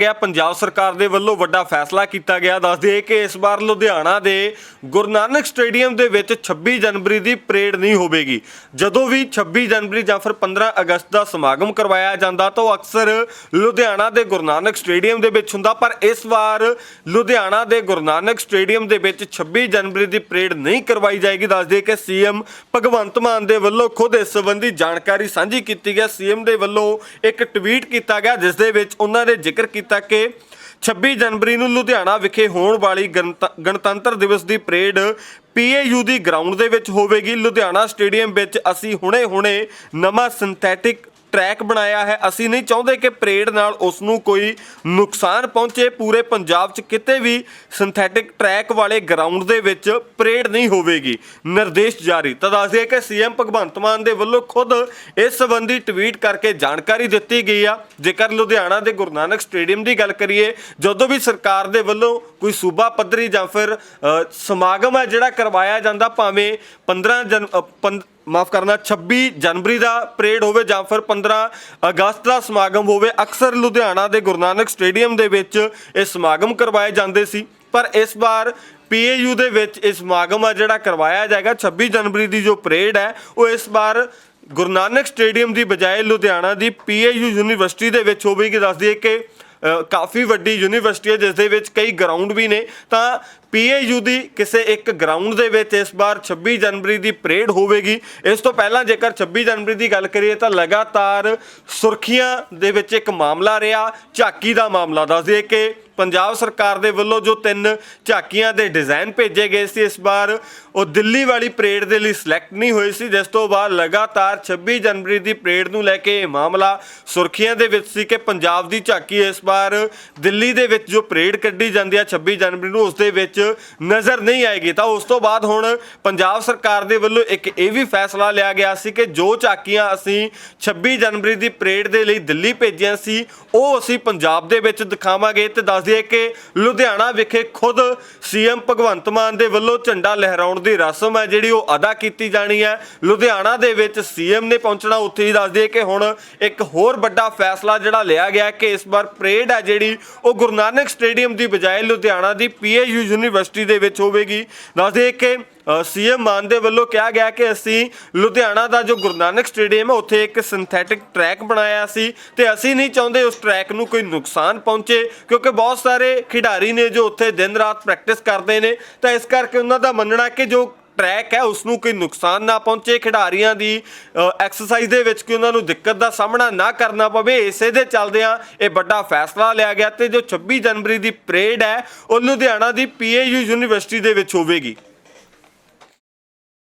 ਗਿਆ। ਪੰਜਾਬ ਸਰਕਾਰ ਦੇ ਵੱਲੋਂ ਵੱਡਾ ਫੈਸਲਾ ਕੀਤਾ ਗਿਆ। ਦੱਸ ਦਈਏ ਕਿ ਇਸ ਵਾਰ ਲੁਧਿਆਣਾ ਦੇ ਗੁਰੂ ਨਾਨਕ ਸਟੇਡੀਅਮ ਦੇ ਵਿੱਚ 26 ਜਨਵਰੀ ਦੀ ਪਰੇਡ ਨਹੀਂ ਹੋਵੇਗੀ। ਜਦੋਂ ਵੀ 26 ਜਨਵਰੀ ਜਾਂ ਫਿਰ 15 ਅਗਸਤ ਦਾ ਸਮਾਗਮ ਕਰਵਾਇਆ ਜਾਂਦਾ, ਤਾਂ ਉਹ ਅਕਸਰ ਲੁਧਿਆਣਾ ਦੇ ਗੁਰੂ ਨਾਨਕ ਸਟੇਡੀਅਮ ਦੇ ਵਿੱਚ ਹੁੰਦਾ। ਪਰ ਇਸ ਵਾਰ ਲੁਧਿਆਣਾ ਦੇ ਗੁਰੂ ਨਾਨਕ ਸਟੇਡੀਅਮ ਦੇ ਵਿੱਚ 26 ਜਨਵਰੀ ਦੀ ਪਰੇਡ ਨਹੀਂ ਕਰਵਾਈ ਜਾਏਗੀ। ਦੱਸ ਦਈਏ ਕਿ ਸੀਐਮ ਭਗਵੰਤ ਮਾਨ ਦੇ ਵੱਲੋਂ ਖੁਦ ਇਸ ਸੰਬੰਧੀ ਜਾਣਕਾਰੀ ਸਾਂਝੀ ਕੀਤੀ ਗਿਆ ਸੀਐਮ ਦੇ ਵੱਲੋਂ ਇੱਕ ਟਵੀਟ ਕੀਤਾ ਗਿਆ, ਜਿਸ ਦੇ ਵਿੱਚ ਉਹਨਾਂ ਨੇ ਜ਼ਿਕਰ ਕੀਤਾ ਕਿ 26 ਜਨਵਰੀ ਨੂੰ ਲੁਧਿਆਣਾ ਵਿਖੇ ਹੋਣ ਵਾਲੀ ਗਣਤ- ਗਣਤੰਤਰ ਦਿਵਸ ਦੀ ਪਰੇਡ ਪੀਏਯੂ ਦੀ ਗਰਾਊਂਡ ਦੇ ਵਿੱਚ ਹੋਵੇਗੀ। ਲੁਧਿਆਣਾ ਸਟੇਡੀਅਮ ਵਿੱਚ ਅਸੀਂ ਹੁਣੇ-ਹੁਣੇ ਨਵਾਂ ਸਿੰਥੈਟਿਕ ਟਰੈਕ ਬਣਾਇਆ ਹੈ। ਅਸੀਂ ਨਹੀਂ ਚਾਹੁੰਦੇ ਕਿ ਪਰੇਡ ਨਾਲ ਉਸ ਨੂੰ ਕੋਈ ਨੁਕਸਾਨ ਪਹੁੰਚੇ। ਪੂਰੇ ਪੰਜਾਬ 'ਚ ਕਿਤੇ ਵੀ ਸਿੰਥੈਟਿਕ ਟਰੈਕ ਵਾਲੇ ਗਰਾਊਂਡ ਦੇ ਵਿੱਚ ਪਰੇਡ ਨਹੀਂ ਹੋਵੇਗੀ। ਨਿਰਦੇਸ਼ ਜਾਰੀ। ਤਾਂ ਦੱਸਦੇ ਦਈਏ ਕਿ ਸੀਐਮ ਭਗਵੰਤ ਮਾਨ ਦੇ ਵੱਲੋਂ ਖੁਦ ਇਸ ਸੰਬੰਧੀ ਟਵੀਟ ਕਰਕੇ ਜਾਣਕਾਰੀ ਦਿੱਤੀ ਗਈ ਆ। ਜੇਕਰ ਲੁਧਿਆਣਾ ਦੇ ਗੁਰੂ ਨਾਨਕ ਸਟੇਡੀਅਮ ਦੀ ਗੱਲ ਕਰੀਏ ਜਦੋਂ ਵੀ ਸਰਕਾਰ ਦੇ ਵੱਲੋਂ ਕੋਈ ਸੂਬਾ ਪੱਧਰੀ ਜਾਂ ਫਿਰ ਸਮਾਗਮ ਹੈ ਜਿਹੜਾ ਕਰਵਾਇਆ ਜਾਂਦਾ ਭਾਵੇਂ 15 ਜਨ ਅ, ਮਾਫ ਕਰਨਾ 26 ਜਨਵਰੀ ਦਾ ਪਰੇਡ ਹੋਵੇ ਜਾਂ ਫਿਰ 15 ਅਗਸਤ ਦਾ ਸਮਾਗਮ ਹੋਵੇ, ਅਕਸਰ ਲੁਧਿਆਣਾ ਦੇ ਗੁਰੂ ਨਾਨਕ ਸਟੇਡੀਅਮ ਦੇ ਵਿੱਚ ਇਹ ਸਮਾਗਮ ਕਰਵਾਏ ਜਾਂਦੇ ਸੀ। ਪਰ ਇਸ ਵਾਰ ਪੀਏਯੂ ਦੇ ਵਿੱਚ ਇਹ ਸਮਾਗਮ ਆ ਜਿਹੜਾ ਕਰਵਾਇਆ ਜਾਏਗਾ 26 ਜਨਵਰੀ ਦੀ ਜੋ ਪਰੇਡ ਹੈ, ਉਹ ਇਸ ਵਾਰ ਗੁਰੂ ਨਾਨਕ ਸਟੇਡੀਅਮ ਦੀ ਬਜਾਏ ਲੁਧਿਆਣਾ ਦੀ ਪੀਏਯੂ ਯੂਨੀਵਰਸਿਟੀ ਦੇ ਵਿੱਚ ਹੋਵੇਗੀ। ਦੱਸ ਦਈਏ ਕਿ ਕਾਫੀ ਵੱਡੀ ਯੂਨੀਵਰਸਿਟੀ ਹੈ ਜਿਸ ਦੇ ਵਿੱਚ ਕਈ ਗਰਾਊਂਡ ਵੀ ਨੇ। ਤਾਂ ਪੀਏਯੂ ਦੀ ਕਿਸੇ ਇੱਕ ਗਰਾਊਂਡ ਦੇ ਵਿੱਚ ਇਸ ਵਾਰ 26 ਜਨਵਰੀ ਦੀ ਪਰੇਡ ਹੋਵੇਗੀ। ਇਸ ਤੋਂ ਪਹਿਲਾਂ ਜੇਕਰ 26 ਜਨਵਰੀ ਦੀ ਗੱਲ ਕਰੀਏ, ਤਾਂ ਲਗਾਤਾਰ ਸੁਰਖੀਆਂ ਦੇ ਵਿੱਚ ਇੱਕ ਮਾਮਲਾ ਰਿਹਾ, ਝਾਕੀ ਦਾ ਮਾਮਲਾ ਦੱਸ ਦਈਏ ਕਿ ਪੰਜਾਬ ਸਰਕਾਰ ਦੇ ਵੱਲੋਂ ਜੋ ਤਿੰਨ ਝਾਕੀਆਂ ਦੇ ਡਿਜ਼ਾਈਨ ਭੇਜੇ ਗਏ ਸੀ, ਇਸ ਵਾਰ ਉਹ ਦਿੱਲੀ ਵਾਲੀ ਪਰੇਡ ਦੇ ਲਈ ਸਿਲੈਕਟ ਨਹੀਂ ਹੋਏ ਸੀ, ਜਿਸ ਤੋਂ ਬਾਅਦ ਲਗਾਤਾਰ 26 ਜਨਵਰੀ ਦੀ ਪਰੇਡ ਨੂੰ ਲੈ ਕੇ ਇਹ ਮਾਮਲਾ ਸੁਰਖੀਆਂ ਦੇ ਵਿੱਚ ਸੀ ਕਿ ਪੰਜਾਬ ਦੀ ਝਾਕੀ ਇਸ ਵਾਰ ਦਿੱਲੀ ਦੇ ਵਿੱਚ ਜੋ ਪਰੇਡ ਕੱਢੀ ਜਾਂਦੀ ਹੈ 26 ਜਨਵਰੀ ਨੂੰ, ਉਸ ਦੇ ਵਿੱਚ ਨਜ਼ਰ ਨਹੀਂ ਆਏਗੀ। ਤਾਂ ਉਸ ਤੋਂ ਬਾਅਦ ਹੁਣ ਪੰਜਾਬ ਸਰਕਾਰ ਦੇ ਵੱਲੋਂ ਇੱਕ ਇਹ ਵੀ ਫੈਸਲਾ ਲਿਆ ਗਿਆ ਸੀ ਕਿ ਜੋ ਝਾਕੀਆਂ ਅਸੀਂ 26 ਜਨਵਰੀ ਦੀ ਪਰੇਡ ਦੇ ਲਈ ਦਿੱਲੀ ਭੇਜੀਆਂ ਸੀ, ਉਹ ਅਸੀਂ ਪੰਜਾਬ ਦੇ ਵਿੱਚ ਦਿਖਾਵਾਂਗੇ ਤੇ ਦੱਸ ਦਈਏ ਕਿ ਲੁਧਿਆਣਾ ਵਿਖੇ ਖੁਦ ਸੀਐਮ ਭਗਵੰਤ ਮਾਨ ਦੇ ਵੱਲੋਂ ਝੰਡਾ ਲਹਿਰਾਉਣ ਦੀ ਰਸਮ ਹੈ, ਜਿਹੜੀ ਉਹ ਅਦਾ ਕੀਤੀ ਜਾਣੀ ਹੈ। ਲੁਧਿਆਣਾ ਦੇ ਵਿੱਚ ਸੀਐਮ ਨੇ ਪਹੁੰਚਣਾ, ਉੱਥੇ ਹੀ ਦੱਸ ਦਈਏ ਕਿ ਹੁਣ ਇੱਕ ਹੋਰ ਵੱਡਾ ਫੈਸਲਾ ਜਿਹੜਾ ਲਿਆ ਗਿਆ ਕਿ ਇਸ ਵਾਰ ਪਰੇਡ ਹੈ ਜਿਹੜੀ, ਉਹ ਗੁਰੂ ਨਾਨਕ ਸਟੇਡੀਅਮ ਦੀ ਬਜਾਏ ਲੁਧਿਆਣਾ ਦੀ ਪੀਏਯੂ ਯੂਨੀਵਰਸਿਟੀ ਦੇ ਵਿੱਚ ਹੋਵੇਗੀ। ਦੱਸ ਦਈਏ ਕਿ ਸੀਐਮ ਮਾਨ ਦੇ ਵੱਲੋਂ ਕਿਹਾ ਗਿਆ ਕਿ ਅਸੀਂ ਲੁਧਿਆਣਾ ਦਾ ਜੋ ਗੁਰੂ ਨਾਨਕ ਸਟੇਡੀਅਮ ਹੈ, ਉੱਥੇ ਇੱਕ ਸਿੰਥੈਟਿਕ ਟਰੈਕ ਬਣਾਇਆ ਸੀ ਤੇ ਅਸੀਂ ਨਹੀਂ ਚਾਹੁੰਦੇ ਉਸ ਟਰੈਕ ਨੂੰ ਕੋਈ ਨੁਕਸਾਨ ਪਹੁੰਚੇ, ਕਿਉਂਕਿ ਬਹੁਤ ਸਾਰੇ ਖਿਡਾਰੀ ਨੇ ਜੋ ਉੱਥੇ ਦਿਨ ਰਾਤ ਪ੍ਰੈਕਟਿਸ ਕਰਦੇ ਨੇ, ਤਾਂ ਇਸ ਕਰਕੇ ਉਹਨਾਂ ਦਾ ਮੰਨਣਾ ਕਿ ਜੋ ਟਰੈਕ ਹੈ, ਉਸ ਨੂੰ ਕੋਈ ਨੁਕਸਾਨ ਨਾ ਪਹੁੰਚੇ, ਖਿਡਾਰੀਆਂ ਦੀ ਐਕਸਰਸਾਈਜ਼ ਦੇ ਵਿੱਚ ਕਿ ਉਹਨਾਂ ਨੂੰ ਦਿੱਕਤ ਦਾ ਸਾਹਮਣਾ ਨਾ ਕਰਨਾ ਪਵੇ, ਇਸੇ ਦੇ ਚੱਲਦਿਆਂ ਇਹ ਵੱਡਾ ਫੈਸਲਾ ਲਿਆ ਗਿਆ ਤੇ ਜੋ 26 ਜਨਵਰੀ ਦੀ ਪਰੇਡ ਹੈ, ਉਹ ਲੁਧਿਆਣਾ ਦੀ ਪੀਏਯੂ ਯੂਨੀਵਰਸਿਟੀ ਦੇ ਵਿੱਚ ਹੋਵੇਗੀ।